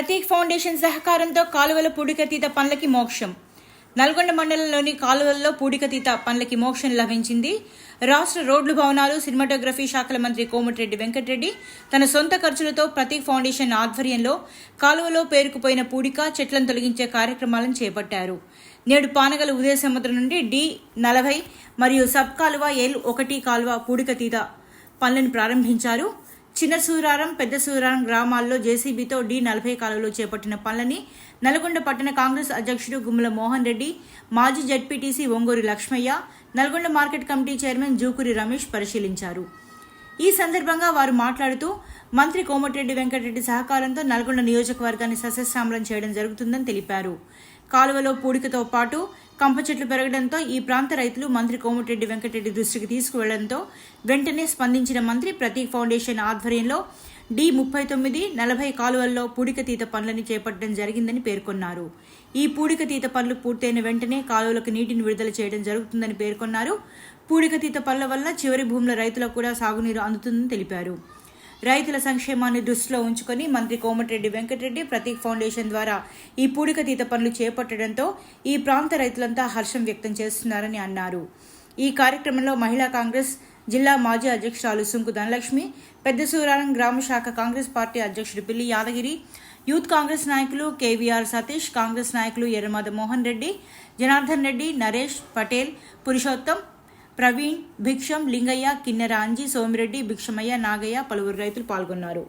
Prateek foundation సహకారంతో కాలువల పూడికతీత పనులకి మోక్షం. నల్గొండ మండలంలోని కాలువల్లో పూడికతీత పనులకి మోక్షం లభించింది. రాష్ట్ర రోడ్లు భవనాలు సినిమాటోగ్రఫీ శాఖల మంత్రి కోమటిరెడ్డి వెంకటరెడ్డి తన సొంత ఖర్చులతో ప్రతీక్ ఫౌండేషన్ ఆధ్వర్యంలో కాలువలో పేరుకుపోయిన పూడిక చెట్లను తొలగించే కార్యక్రమాలను చేపట్టారు. నేడు పానగల ఉదయ సముద్రం నుండి డి నలభై మరియు సబ్ కాలువ ఎల్ ఒకటి కాలువ పూడికతీత పనులను ప్రారంభించారు. చిన్న సూరారం పెద్ద సూరారం గ్రామాల్లో జేసీబీతో డి నలభై కాలంలో చేపట్టిన పనులని నల్గొండ పట్టణ కాంగ్రెస్ అధ్యక్షుడు గుమ్మల మోహన్ రెడ్డి మాజీ ZPTC Onguru Lakshmaiah Nalgonda market committee chairman Jukuri Ramesh పరిశీలించారు. ఈ సందర్భంగా వారు మాట్లాడుతూ మంత్రి కోమటిరెడ్డి వెంకటరెడ్డి సహకారంతో నల్గొండ నియోజకవర్గాన్ని సస్యశ్యామలం చేయడం జరుగుతుందని తెలిపారు. కాలువలో పూడికతో పాటు కంప చెట్లు పెరగడంతో ఈ ప్రాంత రైతులు మంత్రి కోమటిరెడ్డి వెంకటరెడ్డి దృష్టికి తీసుకువెళ్ళడంతో వెంటనే స్పందించిన మంత్రి ప్రతీక్ ఫౌండేషన్ ఆధ్వర్యంలో డి ముప్పై తొమ్మిది నలభై కాలువల్లో పూడికతీత పనులని చేపట్టడం జరిగిందని పేర్కొన్నారు. ఈ పూడికతీత పనులు పూర్తయిన వెంటనే కాలువలకు నీటిని విడుదల చేయడం జరుగుతుందని పేర్కొన్నారు. పూడికతీత పనుల వల్ల చివరి భూముల రైతులకు కూడా సాగునీరు అందుతుందని తెలిపారు. రైతుల సంక్షేమాన్ని దృష్టిలో ఉంచుకొని మంత్రి కోమటిరెడ్డి వెంకటరెడ్డి ప్రతీక్ ఫౌండేషన్ ద్వారా ఈ పూడికతీత పనులు చేపట్టడంతో ఈ ప్రాంత రైతులంతా హర్షం వ్యక్తం చేస్తున్నారని అన్నారు. ఈ కార్యక్రమంలో మహిళా కాంగ్రెస్ జిల్లా మాజీ అధ్యక్షురాలు సుంకు ధనలక్ష్మి పెద్ద సూరారం గ్రామ శాఖ కాంగ్రెస్ పార్టీ అధ్యక్షుడు పిల్లి యాదగిరి యూత్ కాంగ్రెస్ నాయకులు కేవీఆర్ సతీష్ కాంగ్రెస్ నాయకులు ఎర్రమాద మోహన్ రెడ్డి జనార్దన్ రెడ్డి నరేష్ పటేల్ పురుషోత్తం ప్రవీణ్ భిక్షం లింగయ్య కిన్నెరాంజి సోమిరెడ్డి భిక్షమయ్య నాగయ్య పలువురు రైతులు పాల్గొన్నారు.